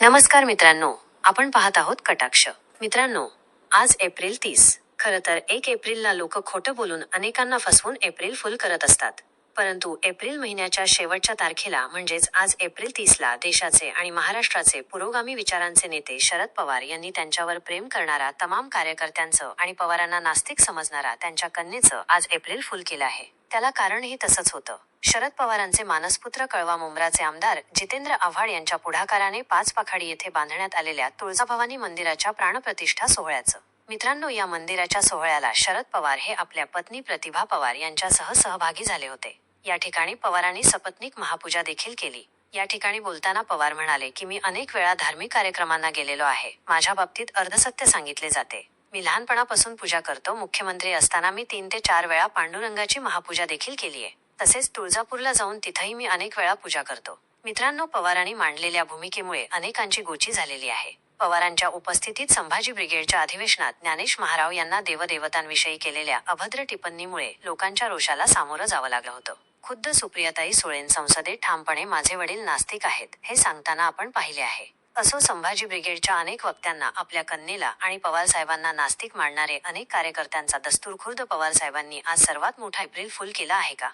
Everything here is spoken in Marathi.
नमस्कार मित्रांनो आपण पाहत आहोत कटाक्ष. मित्रांनो आज एप्रिल तीस. खरं तर एक एप्रिलला लोक खोटं बोलून अनेकांना फसवून एप्रिल फुल करत असतात. परंतु एप्रिल महिन्याच्या शेवटच्या तारखेला म्हणजेच आज एप्रिल तीसला देशाचे आणि महाराष्ट्राचे पुरोगामी विचारांचे नेते शरद पवार यांनी त्यांच्यावर प्रेम करणारा तमाम कार्यकर्त्यांचं आणि पवारांना नास्तिक समजणारा त्यांच्या कन्येचं आज एप्रिल फुल केलं आहे. त्याला कारणही तसंच होतं. शरद पवारांचे मानसपुत्र कळवा मुंब्राचे आमदार जितेंद्र आव्हाड यांच्या पुढाकाराने पाच पाखाडी येथे बांधण्यात आलेल्या तुळजाभवानी मंदिराच्या प्राणप्रतिष्ठा सोहळ्याचं. मित्रांनो या मंदिराच्या सोहळ्याला शरद पवार हे आपल्या पत्नी प्रतिभा पवार यांच्यासह सहभागी झाले होते. या ठिकाणी पवारांनी सपत्नीक महापूजा देखील केली. या ठिकाणी बोलताना पवार म्हणाले की मी अनेक वेळा धार्मिक कार्यक्रमांना गेलेलो आहे. माझ्या बाबतीत अर्धसत्य सांगितले जाते. मी लहानपणापासून पूजा करतो. मुख्यमंत्री असताना मी तीन ते चार वेळा पांडुरंगाची महापूजा देखील केली आहे. तसेच तुळजापूरला जाऊन तिथंही मी अनेक वेळा पूजा करतो. मित्रांनो पवारांनी मांडलेल्या भूमिकेमुळे अनेकांची गोची झालेली आहे. पवारांच्या उपस्थितीत संभाजी ब्रिगेडच्या अधिवेशनात ज्ञानेश महाराव यांना देवदेवतांविषयी केलेल्या अभद्र टिप्पणीमुळे लोकांच्या रोषाला सामोरं जावं लागलं होतं. खुद्द सुप्रियाताई सुळेन संसदेत ठामपणे माझे वडील नास्तिक आहेत हे सांगताना आपण पाहिले आहे. असो संभाजी ब्रिगेडच्या अनेक वक्त्यांना आपल्या कन्येला आणि पवारसाहेबांना नास्तिक मांडणारे अनेक कार्यकर्त्यांचा दस्तूर खुर्द पवार साहेबांनी आज सर्वात मोठा एप्रिल फुल केला आहे का?